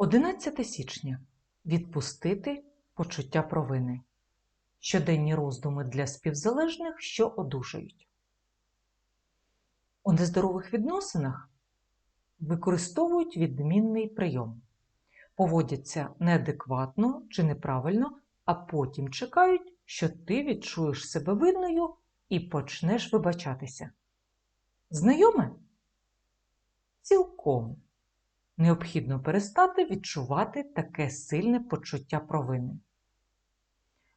11 січня. Відпустити почуття провини. Щоденні роздуми для співзалежних, що одужають. У нездорових відносинах використовують відмінний прийом, поводяться неадекватно чи неправильно, а потім чекають, що ти відчуєш себе винною і почнеш вибачатися. Знайоме? Цілком необхідно перестати відчувати таке сильне почуття провини.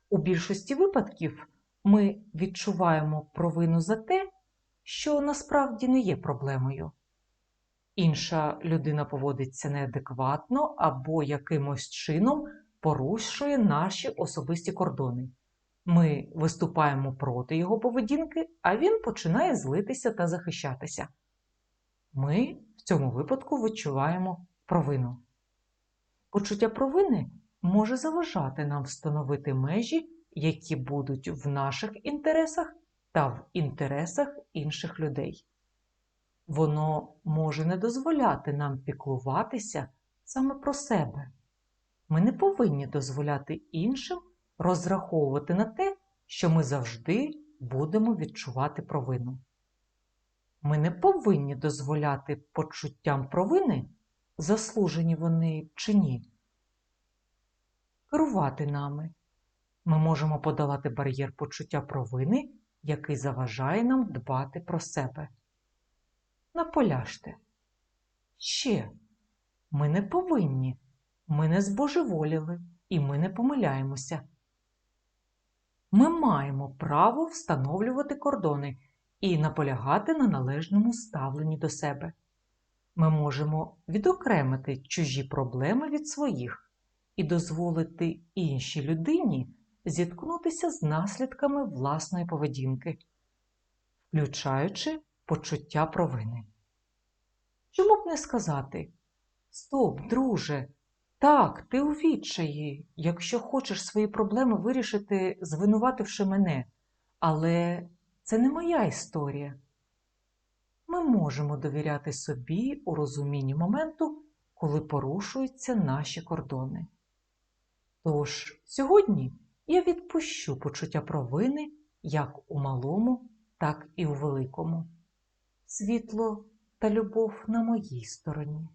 У більшості випадків ми відчуваємо провину за те, що насправді не є проблемою. Інша людина поводиться неадекватно або якимось чином порушує наші особисті кордони. Ми виступаємо проти його поведінки, а він починає злитися та захищатися. Ми в цьому випадку відчуваємо провину. Почуття провини може заважати нам встановити межі, які будуть в наших інтересах та в інтересах інших людей. Воно може не дозволяти нам піклуватися саме про себе. Ми не повинні дозволяти іншим розраховувати на те, що ми завжди будемо відчувати провину. Ми не повинні дозволяти почуттям провини, заслужені вони чи ні, керувати нами. Ми можемо подолати бар'єр почуття провини, який заважає нам дбати про себе. Наполяжте. Ще ми не повинні, ми не збожеволіли і ми не помиляємося. Ми маємо право встановлювати кордони і наполягати на належному ставленні до себе. Ми можемо відокремити чужі проблеми від своїх і дозволити іншій людині зіткнутися з наслідками власної поведінки, включаючи почуття провини. Чому б не сказати Стоп, друже, так, ти у відчаї, якщо хочеш свої проблеми вирішити, звинувативши мене, але це не моя історія. Ми можемо довіряти собі у розумінні моменту, коли порушуються наші кордони. Тож сьогодні я відпущу почуття провини як у малому, так і у великому. Світло та любов на моїй стороні.